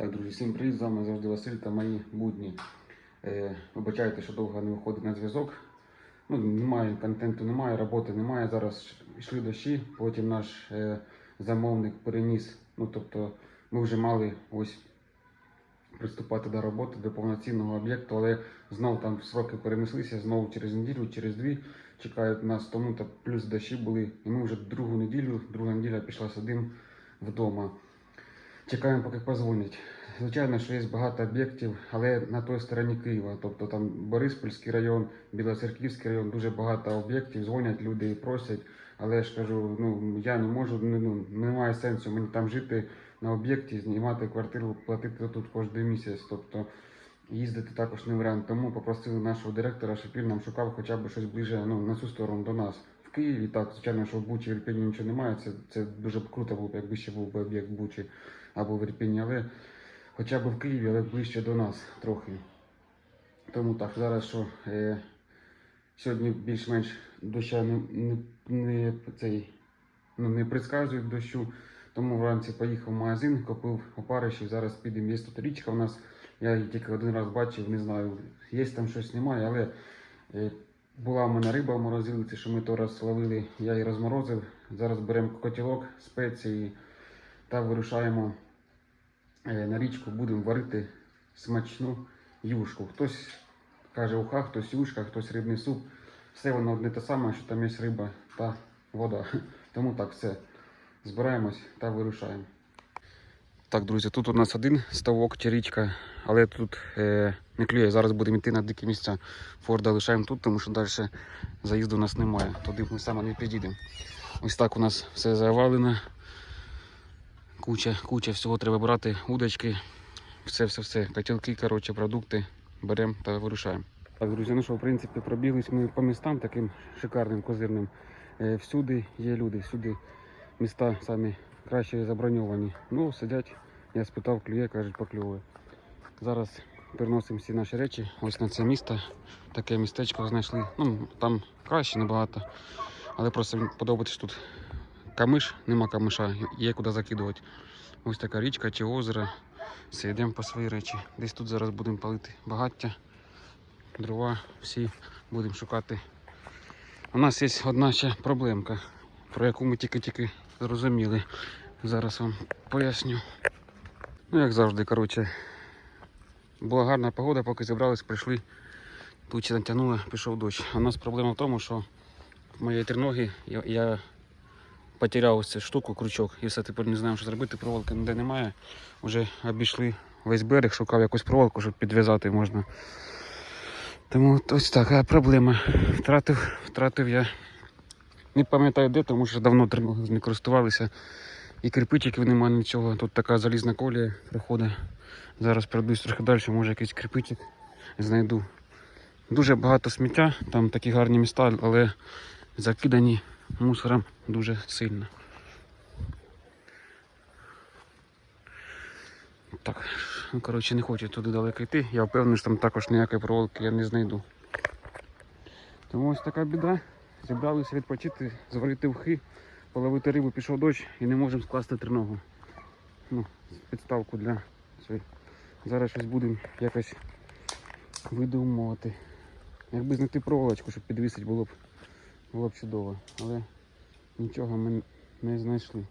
Так, друзі, всім привіт, з вами завжди Василь та мої будні. Е, вибачайте, що довго не виходить на зв'язок. Ну, немає контенту, немає, роботи немає. Зараз йшли дощі, потім наш е, замовник переніс. Ну, тобто ми вже мали ось приступати до роботи, до повноцінного об'єкту, але знов там сроки перенеслися, знову через неділю, через дві чекають нас, тому та плюс дощі були. І ми вже другу неділю, друга неділя пішла сидим вдома. Чекаємо, поки позвонять. Звичайно, що є багато об'єктів, але на той стороні Києва, тобто там Бориспільський район, Білоцерківський район, дуже багато об'єктів, дзвонять люди і просять. Але я ж кажу, ну я не можу, ну, ну немає сенсу мені там жити на об'єкті, знімати квартиру, платити тут кожен місяць. Тобто їздити також не варіант. Тому попросили нашого директора, щоб він нам шукав хоча б щось ближе ну, на цю сторону до нас. В Києві так, звичайно, що в Бучі в Ірпені нічого немає. Це, це дуже б круто було б, якби ще був би об'єкт в Бучі або в Ірпені, але хоча б в Києві, але ближче до нас трохи. Тому так, зараз що е, сьогодні більш-менш доща не, не, не, цей, ну, не предсказують дощу. Тому вранці поїхав в магазин, купив опариші, зараз підемо. Є тут річка у нас. Я її тільки один раз бачив, не знаю, є там щось немає, але е, була в мене риба в морозилиці, що ми то раз ловили, я її розморозив. Зараз беремо котілок, спеції та вирушаємо е, на річку, будемо варити смачну юшку. Хтось каже уха, хтось юшка, хтось рибний суп. Все воно одне те саме, що там є риба та вода. Тому так, все. Збираємось та вирушаємо. Так, друзі, тут у нас один ставок чи річка, але тут е, не клює. Зараз будемо йти на дикі місця. Форда лишаємо тут, тому що далі заїзду у нас немає. Туди ми саме не підійдемо. Ось так у нас все завалено. Куча, куча всього треба брати, удочки, все-все-все. Котілки, коротше, продукти беремо та вирушаємо. Так, друзі, ну що, в принципі, пробіглись ми по містам таким шикарним козирним. Е, всюди є люди, всюди міста самі краще заброньовані. Ну, сидять, я спитав, клює, кажуть, поклює. Зараз переносимо всі наші речі ось на це місто. Таке містечко знайшли. Ну, там краще набагато. Але просто подобається тут камиш, нема камиша, є куди закидувати. Ось така річка чи озеро. Все, йдемо по свої речі. Десь тут зараз будемо палити багаття, дрова, всі будемо шукати. У нас є одна ще проблемка, про яку ми тільки-тільки зрозуміли. Зараз вам поясню. Ну, як завжди, коротше, була гарна погода, поки зібрались, прийшли, тучі натягнули, пішов дощ. У нас проблема в тому, що в моєї триноги я, я потеряв ось цю штуку, крючок, і все тепер не знаємо, що зробити, проволоки ніде немає. Вже обійшли весь берег, шукав якусь проволоку, щоб підв'язати можна. Тому ось така проблема. Втратив, втратив я. Не пам'ятаю де, тому що давно не користувалися. І кирпичиків немає нічого. Тут така залізна колія проходить. Зараз пройдусь трохи далі, може якийсь кирпичик знайду. Дуже багато сміття, там такі гарні міста, але закидані мусором дуже сильно. Так, ну коротше не хочу туди далеко йти. Я впевнений, що там також ніякої проволоки я не знайду. Тому ось така біда. Зібралися відпочити, зварити вхи, половити рибу, пішов дощ і не можемо скласти триногу. Ну, підставку для цієї. Зараз щось будемо якось видумувати. Якби знайти проволочку, щоб підвісити, було б, було б чудово. Але нічого ми не знайшли.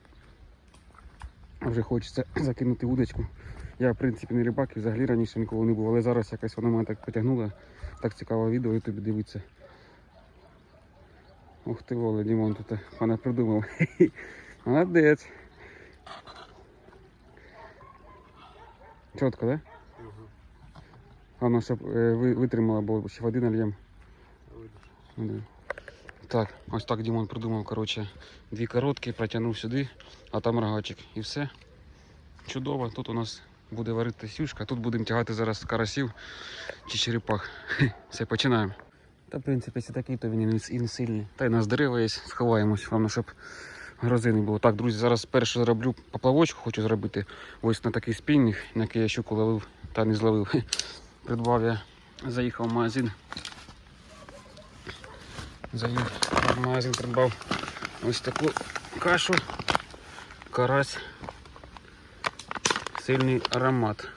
Вже хочеться закинути удочку. Я в принципі не рибак і взагалі раніше ніколи не був, але зараз якось воно мене так потягнуло. Так цікаве відео і тобі дивиться. Ух ти, Воля, Дімон тут пана придумав. Молодець. Чітко, да? Воно щоб е, ви- витримало, бо ще води нальємо. Да. Так, ось так Дімон придумав, коротше, дві короткі, протягнув сюди, а там рогачик. І все. Чудово. Тут у нас буде варити сюшка, тут будемо тягати зараз карасів чи черепах. Все, починаємо. Та в принципі, якщо такий, то він і не, сильний. Та й нас дерева є, сховаємось, головне, щоб грози не було. Так, друзі, зараз перше зроблю поплавочку, хочу зробити ось на такий спінінг, на який я щуку ловив та не зловив. Придбав я, заїхав в магазин. Заїхав в магазин, придбав ось таку кашу, карась. сильний аромат.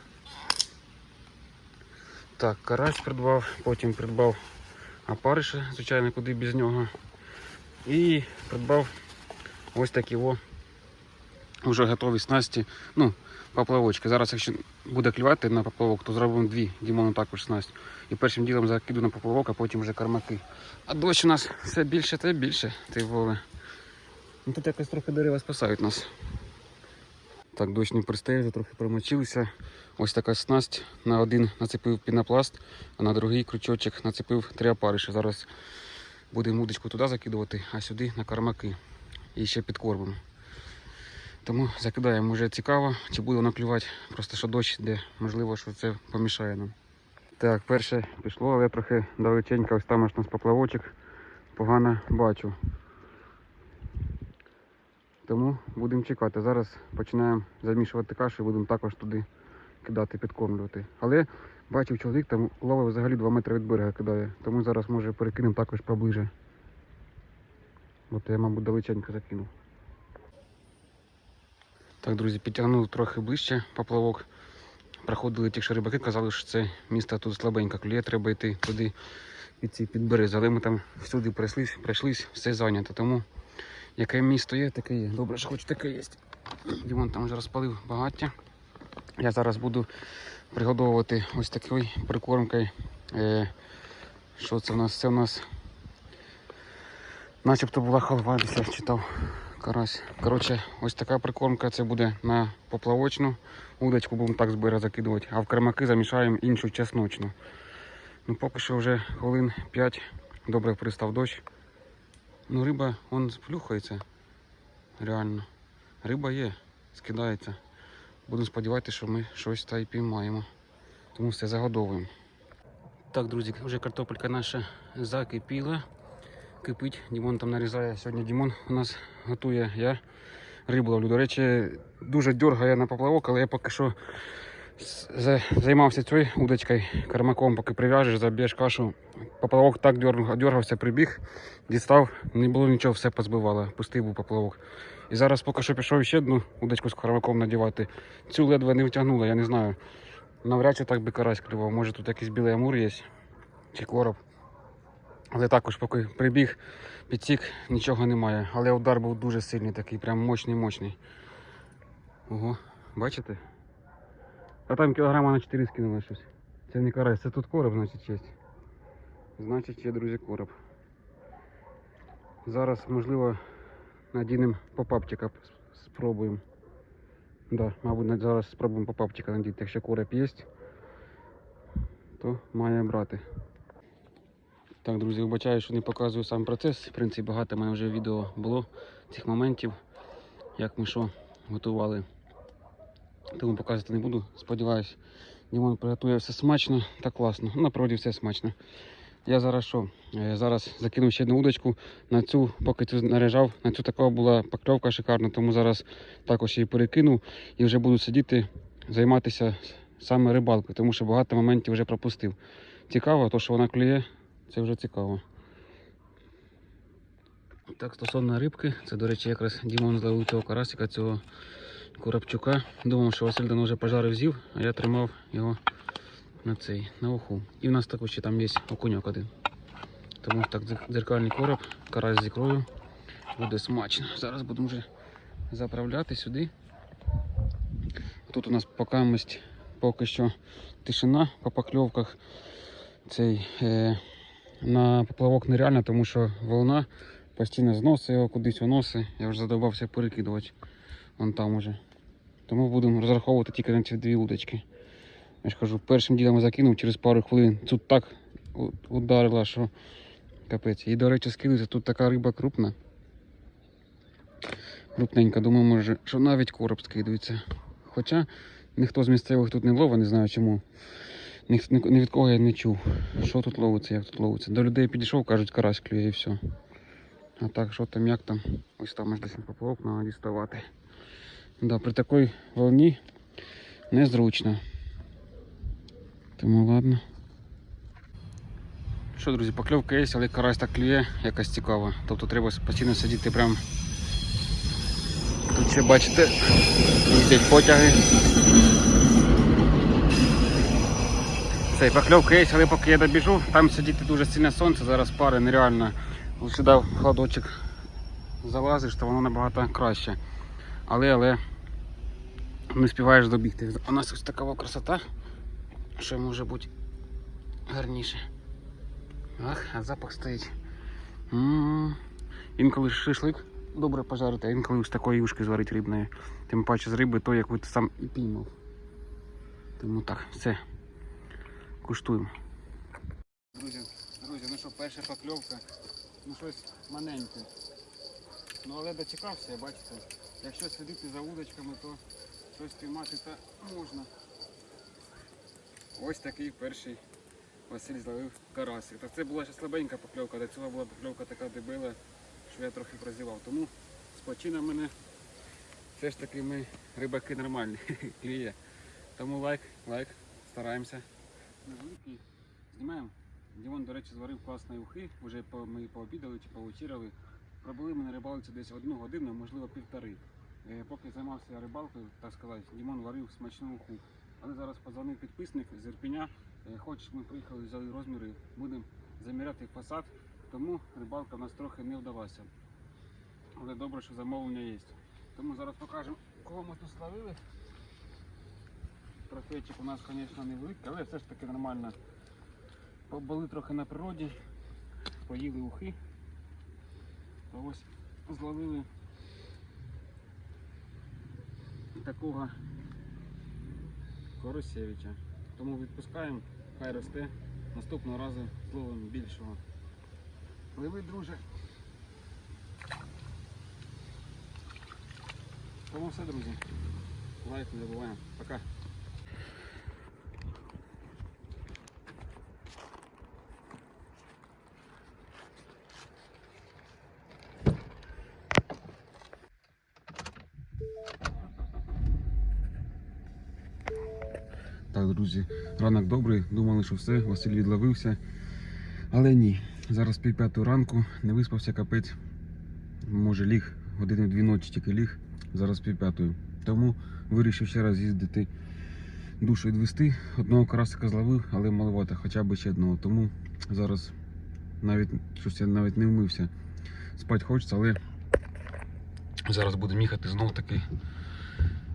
Так, карась придбав, потім придбав опариша, звичайно, куди без нього. І придбав ось такі о, вже готові снасті. Ну, поплавочки. Зараз, якщо буде клювати на поплавок, то зробимо дві. Дімону також снасть. І першим ділом закиду на поплавок, а потім вже кармаки. А дощ у нас все більше та більше, ти воле. Ну тут якось трохи дерева спасають нас. Так, дощ не пристає, трохи промочилися. Ось така снасть. На один нацепив пінопласт, а на другий крючочок нацепив три опариші. Зараз будемо удочку туди закидувати, а сюди на кармаки. І ще підкормимо. Тому закидаємо вже цікаво, чи буде воно клювати. Просто що дощ йде, можливо, що це помішає нам. Так, перше пішло, але трохи далеченько, ось там аж нас поплавочок. Погано бачу. Тому будемо чекати. Зараз починаємо замішувати кашу і будемо також туди кидати, підкормлювати. Але бачив чоловік, там ловив взагалі 2 метри від берега кидає. Тому зараз може перекинемо також поближе. От я, мабуть, далеченько закинув. Так, друзі, підтягнув трохи ближче поплавок. Проходили ті, що рибаки, казали, що це місто тут слабенько клює, треба йти туди під ці підберези. Але ми там всюди пройшлись, пройшлись, все зайнято. Тому яке місто є, таке є. Добре, що хоч таке є. Дімон там вже розпалив багаття. Я зараз буду пригодовувати ось такою прикормкою. Е, що це в нас? Це в нас начебто була халва, я читав карась. Коротше, ось така прикормка це буде на поплавочну удочку, будемо так з берега закидувати, а в кермаки замішаємо іншу чесночну. Ну поки що вже хвилин 5 добре пристав дощ. Ну риба вон плюхається. Реально. Риба є, скидається. Будемо сподіватися, що ми щось та й піймаємо. Тому все загодовуємо. Так, друзі, вже картопелька наша закипіла. Кипить. Дімон там нарізає. Сьогодні Дімон у нас готує. Я рибу ловлю. До речі, дуже дергає на поплавок, але я поки що займався цією удочкою, кармаком, поки прив'яжеш, заб'єш кашу. Поплавок так дерг- дергався, прибіг, дістав, не було нічого, все позбивало, пустий був поплавок. І зараз поки що пішов ще одну удочку з кармаком надівати. Цю ледве не втягнула, я не знаю. Навряд чи так би карась клював. Може тут якийсь білий амур є чи короб. Але також поки прибіг, підсік, нічого немає. Але удар був дуже сильний, такий, прям мощний мощний. Ого, бачите? А там кілограма на 4 скинули щось. Це не карась, це тут короб, значить честь. Значить є, друзі, короб. Зараз, можливо, надінемо попапчика, спробуємо. Да, мабуть, зараз спробуємо попапчика надіти. Якщо короб є, то має брати. Так, друзі, вибачаю, що не показую сам процес. В принципі, багато в мене вже відео було цих моментів, як ми що готували. Тому показувати не буду. Сподіваюсь, Дімон приготує все смачно та класно. Ну, насправді все смачно. Я зараз що? Е, Зараз закинув ще одну удочку. На цю, поки цю наряжав, на цю така була покльовка шикарна, тому зараз також її перекинув і вже буду сидіти, займатися саме рибалкою, тому що багато моментів вже пропустив. Цікаво, то що вона клює, це вже цікаво. Так, стосовно рибки, це, до речі, якраз Дімон зловив цього карасика, цього коробчука. Думав, що Василь давно вже пожарив з'їв, а я тримав його на цей, на уху. І в нас також ще там є окуньок один. Тому так, дзер- дзеркальний короб, карась з ікрою. Буде смачно. Зараз будемо вже заправляти сюди. Тут у нас покамість поки що тишина по покльовках. Цей, е, на поплавок нереально, тому що волна постійно зносить його кудись уносить. Я вже задовбався перекидувати. Вон там уже. Тому будемо розраховувати тільки на ці дві удочки. Я ж кажу, першим ділом закинув через пару хвилин. Тут так ударила, що капець. І, до речі, скидується, тут така риба крупна. Крупненька, думаю, може, що навіть короб скидується. Хоча ніхто з місцевих тут не ловить, не знаю чому. Ні, ні від кого я не чув. Що тут ловиться, як тут ловиться. До людей підійшов, кажуть, карась клює і все. А так, що там, як там, ось там аж десь поплавок треба діставати. Да, при такій волні незручно. Тому ладно. Що, друзі, покльовка є, але карась так клює, якась цікава. Тобто треба постійно сидіти прям тут Ще бачите, їздять потяги. Цей покльовка є, але поки я добіжу, там сидіти дуже сильне сонце, зараз пари нереально. Сюди в холодочок залазиш, то воно набагато краще. Але, але не співаєш добігти. У нас ось така красота, що може бути гарніше. Ах, а запах стоїть. М. Інколи шашлик добре пожарити, а інколи з такої юшки зварити рибної. Тим паче з риби то, яку ти сам і піймав. Тому так, все. Куштуємо. Друзі, друзі, ну що, перша покльовка. Ну щось маленьке. Ну але дочекався, бачите. Якщо сидіти за удочками, то щось тримати та можна. Ось такий перший Василь зловив карасик. Та це була ще слабенька покльовка, до цього була покльовка така дебила, що я трохи прозівав. Тому спочина мене все ж таки ми рибаки нормальні, клює. Тому лайк, лайк, стараємося. Знімаємо. Дімон, до речі, зварив класні ухи. Вже ми пообідали чи повечеряли. Пробули ми на рибалці десь одну годину, можливо півтори. Е, Поки займався рибалкою, так сказати, Дімон варив смачну уху. Але зараз позвонив підписник з Ірпіня. Е, щоб ми приїхали, взяли розміри, будемо заміряти фасад, тому рибалка в нас трохи не вдалася. Але добре, що замовлення є. Тому зараз покажемо, кого ми тут славили. Трофейчик у нас, звісно, невеликий, але все ж таки нормально. Побули трохи на природі, поїли ухи. Та ось зловили такого Коросевича. Тому відпускаємо, хай росте. Наступного разу зловимо більшого. Пливи, друже. Тому все, друзі. Лайк не забуваємо. Пока. Друзі, ранок добрий. Думали, що все, Василь відловився. Але ні. Зараз пів п'ятої ранку, не виспався капець. Може ліг, години дві ночі тільки ліг, зараз пів п'ятої. Тому вирішив ще раз їздити душу відвести. Одного карасика зловив, але маловато, хоча б ще одного. Тому зараз навіть щось я навіть не вмився. Спать хочеться, але зараз будемо їхати знову таки.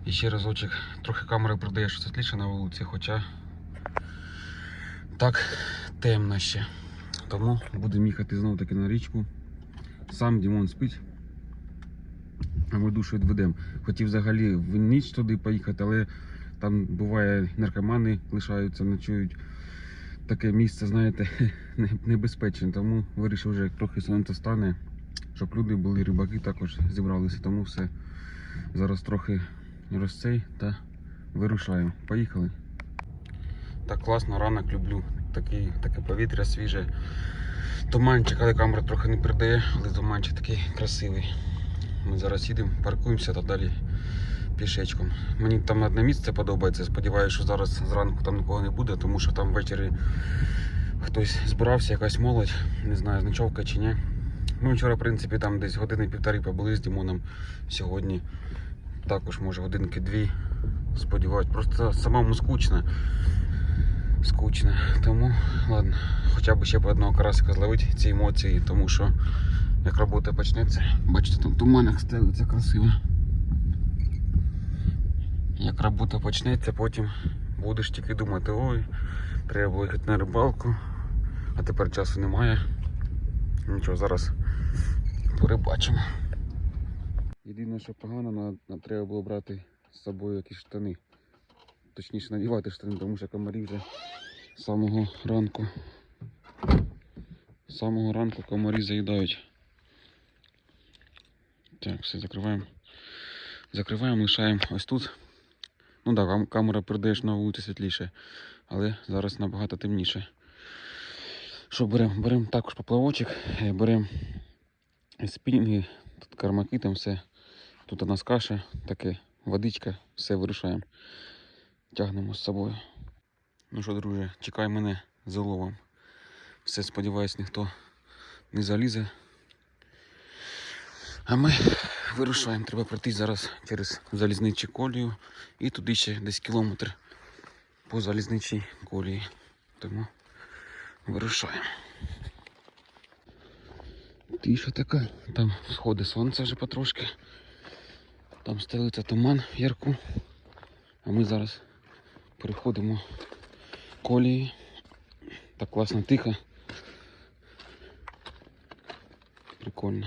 І ще разочок, трохи камера продає, що світліше на вулиці, хоча так темно ще. Тому будемо їхати знову таки на річку. Сам Дімон спить, а ми душу відведемо. Хотів взагалі в ніч туди поїхати, але там буває наркомани лишаються, ночують. Таке місце, знаєте, небезпечне. Тому вирішив вже як трохи сонце стане, щоб люди були, рибаки також зібралися. Тому все. Зараз трохи розцей та вирушаємо. Поїхали. Так класно, ранок люблю. Такий, таке повітря свіже. Туманчик, але камера трохи не передає, але туманчик такий красивий. Ми зараз їдемо, паркуємося та далі пішечком. Мені там одне місце подобається. Сподіваюся, що зараз зранку там нікого не буде, тому що там ввечері хтось збирався, якась молодь, не знаю, з ночовка чи ні. Ми вчора, в принципі, там десь години півтори побули з Дімоном сьогодні також може годинки дві. Сподіваюсь, просто самому скучно. Скучно. Тому ладно, хоча б ще по одного карасика зловити ці емоції, тому що як робота почнеться, бачите, там туманок стелиться красиво. Як робота почнеться, потім будеш тільки думати, ой, треба було їхати на рибалку, а тепер часу немає. Нічого, зараз порибачимо. Єдине, що погано, нам, треба було брати з собою якісь штани. Точніше надівати штани, тому що комарі вже з самого ранку. З самого ранку комарі заїдають. Так, все закриваємо. Закриваємо, лишаємо ось тут. Ну так, да, камера передає, що на вулиці світліше, але зараз набагато темніше. Що беремо? Беремо також поплавочок, е, беремо спінги, тут кармаки, там все. Тут у нас каша, таке, водичка, все вирушаємо. Тягнемо з собою. Ну що, друже, чекай мене за ловом. Все, сподіваюсь, ніхто не залізе. А ми вирушаємо. Треба пройти зараз через залізничу колію і туди ще десь кілометр по залізничій колії. Тому вирушаємо. Тиша така, там сходи сонця вже потрошки. Там стелиться туман в ярку. А ми зараз переходимо колії. Так класно тихо. Прикольно.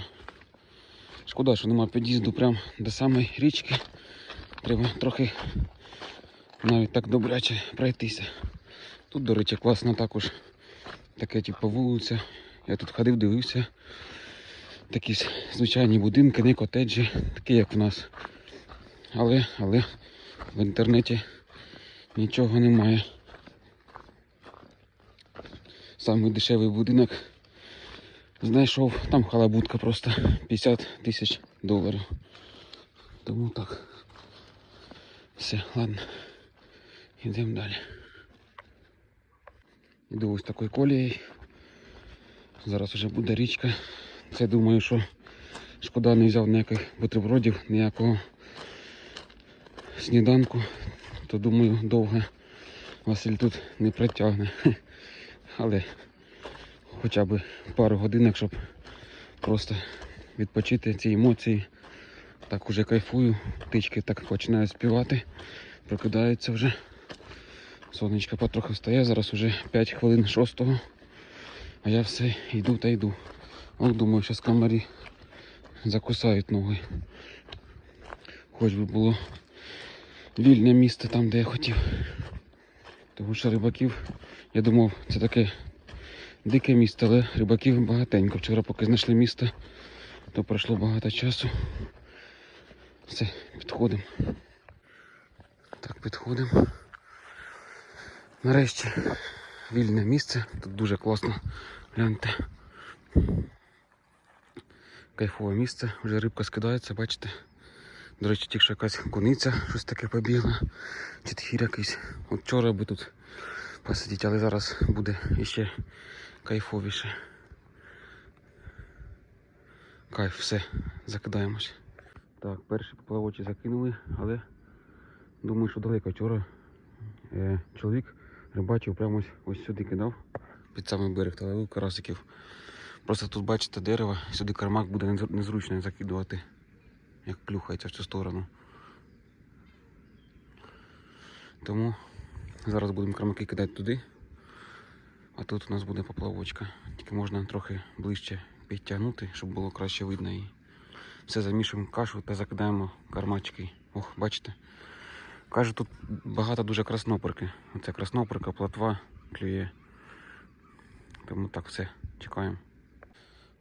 Шкода, що нема під'їзду прямо до самої річки. Треба трохи навіть так добряче пройтися. Тут, до речі, класно також таке типу вулиця. Я тут ходив, дивився. Такі звичайні будинки, не котеджі, такі як в нас. Але, але в інтернеті нічого немає. Самий дешевий будинок знайшов, там халабутка просто 50 тисяч доларів. Тому так. Все, ладно. Йдемо далі. Іду ось такою колією. Зараз вже буде річка. Це думаю, що шкода не взяв ніяких бутербродів, ніякого сніданку. То думаю, довго Василь тут не протягне. Але хоча б пару годинок, щоб просто відпочити ці емоції. Так уже кайфую. Птички так починають співати, прокидаються вже. Сонечко потроху встає, зараз уже 5 хвилин шостого. А я все йду та йду. От думаю, з камері закусають ноги. Хоч би було вільне місце там, де я хотів. Тому що рибаків, я думав, це таке дике місто, але рибаків багатенько. Вчора поки знайшли місто, то пройшло багато часу. Все, підходимо. Так, підходимо. Нарешті вільне місце. Тут дуже класно. Гляньте. Кайфове місце, вже рибка скидається, бачите. До речі, тільки що якась куниця, щось таке побігла. Чи тхір якийсь. От вчора би тут посидіти, але зараз буде іще кайфовіше. Кайф, все, закидаємось. Так, перші поплавочі закинули, але думаю, що далеко вчора е, чоловік рибачив прямо ось, ось сюди кидав, під самий берег та ловив карасиків. Просто тут бачите дерево, сюди кармак буде незручно закидувати, як плюхається в цю сторону. Тому зараз будемо кармаки кидати туди, а тут у нас буде поплавочка. Тільки можна трохи ближче підтягнути, щоб було краще видно її. Все замішуємо кашу та закидаємо кармачки. Ох, бачите? Каже, тут багато дуже краснопорки. Оце краснопорка, платва клює. Тому так все, чекаємо.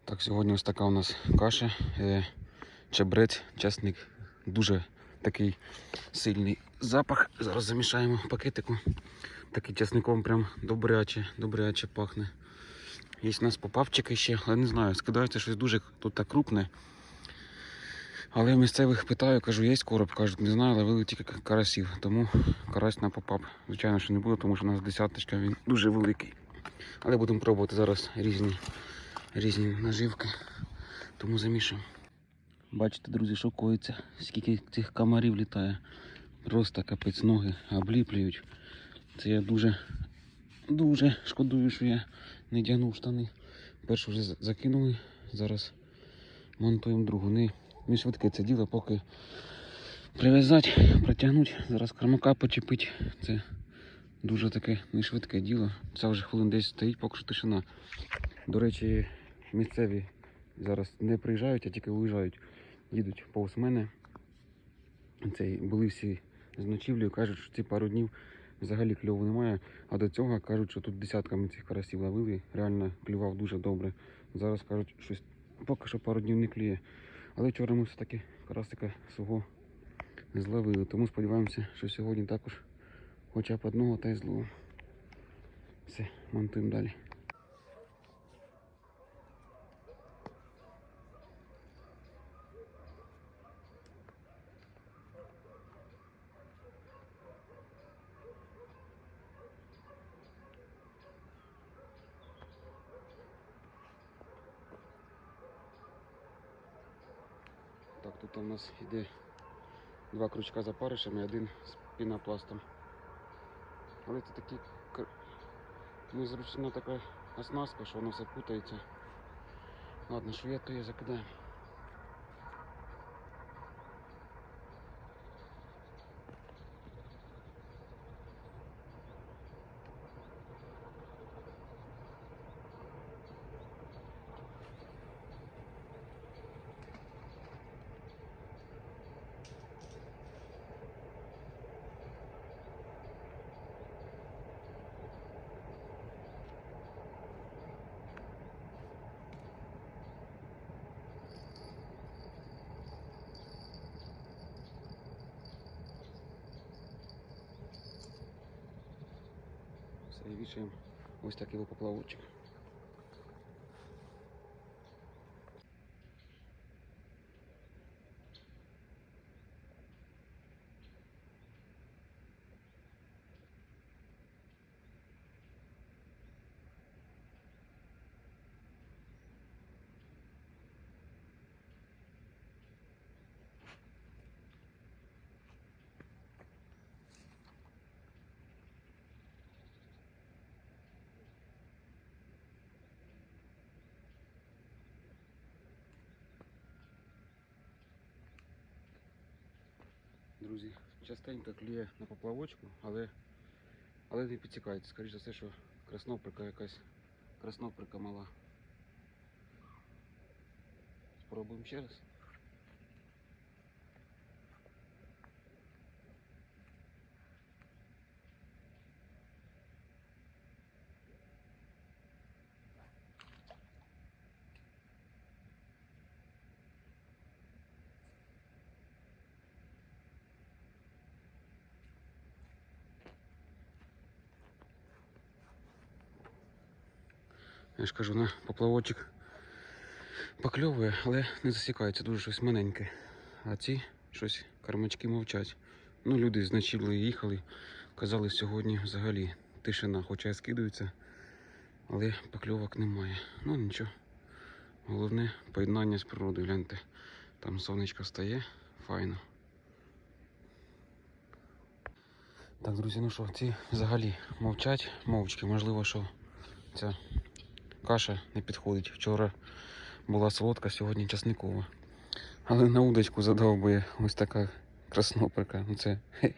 Так, сьогодні ось така у нас каша. Чебрець, часник. Дуже такий сильний запах. Зараз замішаємо пакетику. Такий часником прям добряче, добряче пахне. Є у нас попавчики ще, але не знаю, скидається щось дуже тут так крупне. Але в місцевих питаю, кажу, є короб, кажуть, не знаю, ловили тільки карасів, тому карась на попап. Звичайно, що не буде, тому що у нас десяточка, він дуже великий. Але будемо пробувати зараз різні, різні наживки, тому замішуємо. Бачите, друзі, що коїться, скільки цих комарів літає. Просто капець ноги обліплюють. Це я дуже, дуже шкодую, що я не дягнув штани. Першу вже закинули, зараз монтуємо другу. Не, не швидке це діло, поки прив'язати, протягнути, зараз кармака почепити. Це дуже таке не швидке діло. Це вже хвилин 10 стоїть, поки що тишина. До речі, місцеві зараз не приїжджають, а тільки виїжджають. Їдуть повз мене. Це були всі з ночівлею, кажуть, що ці пару днів взагалі кльову немає. А до цього кажуть, що тут десятками цих карасів ловили. Реально клював дуже добре. Зараз кажуть, щось поки що пару днів не клює. Але вчора ми все-таки карасика свого зловили. Тому сподіваємося, що сьогодні також хоча б одного та й зловимо. Все, монтуємо далі. Тут у нас йде два крючка за паришами, один з пінопластом. Але це такі незручна така оснастка, що воно все путається. Ладно, швидко я закидаю. Вішаємо ось такий поплавочок. Друзі, частенько клює на поплавочку, але, але не підтікається. Скоріше за все, що красноприка якась красноприка мала. Спробуємо ще раз. Ж кажу, на поплавочок покльовує, але не засікається, дуже щось маленьке. А ці щось кормачки мовчать. Ну, люди з ночівли їхали, казали, сьогодні взагалі тишина, хоча й скидаються, але покльовок немає. Ну нічого. Головне поєднання з природою, гляньте. Там сонечко стає, файно. Так, друзі, ну що, ці взагалі мовчать, мовчки. Можливо, що ця каша не підходить. Вчора була солодка, сьогодні часникова. Але на удочку задовбує ось така красноприка. Ну це.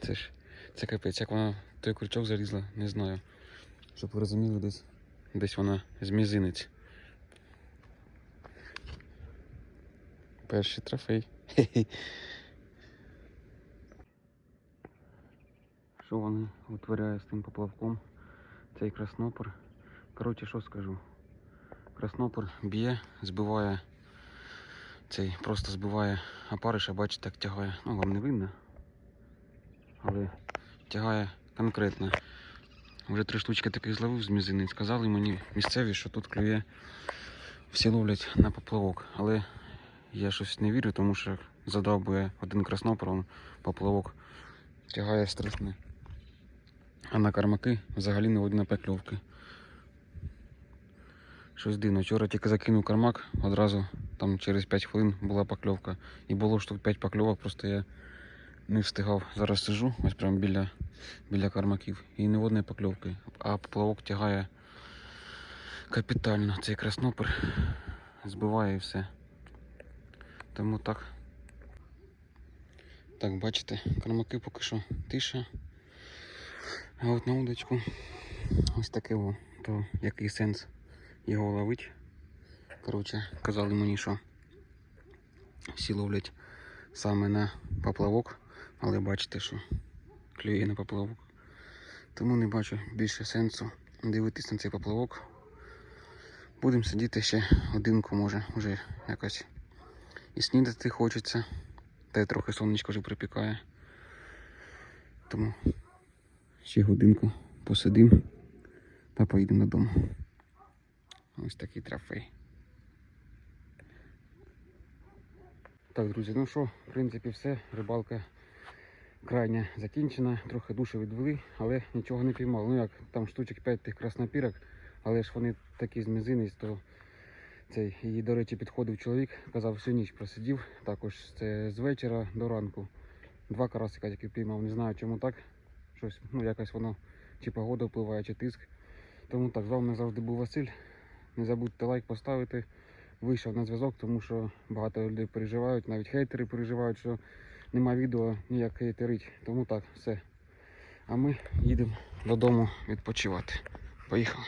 Це ж це капець. Як вона той крючок залізла, не знаю. Щоб ви розуміли, десь, десь вона з мізинець. Перший трофей. Що вони витворяють з тим поплавком? Цей краснопор. Коротше, що скажу. Краснопор б'є, збиває цей, просто збиває опариша, бачите, так тягає. Ну, вам не видно. Але тягає конкретно. Вже три штучки таких зловив з мізинець. Сказали мені місцеві, що тут клює, всі ловлять на поплавок. Але я щось не вірю, тому що задовбує один краснопор, он поплавок тягає страшне. А на кармаки взагалі не одна покльовки. Щось дивно. Вчора тільки закинув кармак, одразу там через 5 хвилин була покльовка. І було штук 5 покльовок, просто я не встигав. Зараз сижу, ось прямо біля, біля кармаків. І не одної покльовки. А поплавок тягає капітально. Цей краснопер збиває і все. Тому так. Так, бачите, кармаки поки що тиша. А от на удочку ось таке то який сенс його ловить. Коротше, казали мені, що всі ловлять саме на поплавок, але бачите, що клює на поплавок. Тому не бачу більше сенсу дивитись на цей поплавок. Будемо сидіти ще годинку, може, вже якось і снідати хочеться. Та й трохи сонечко вже припікає. Тому ще годинку посидимо та поїдемо додому. Ось такий трофей. Так, друзі, ну що, в принципі, все. Рибалка крайня закінчена, трохи душу відвели, але нічого не піймали. Ну як, там штучок 5 тих краснопірок, але ж вони такі з мізинець, то Цей, і, до речі, підходив чоловік, казав, всю ніч просидів. Також це з вечора до ранку. Два карасика тільки піймав. Не знаю, чому так. Щось, ну, якось воно чи погода впливає, чи тиск. Тому так, з вами завжди був Василь. Не забудьте лайк поставити. Вийшов на зв'язок, тому що багато людей переживають, навіть хейтери переживають, що нема відео, ніяк хейтерить. Тому так, все. А ми їдемо додому відпочивати. Поїхали.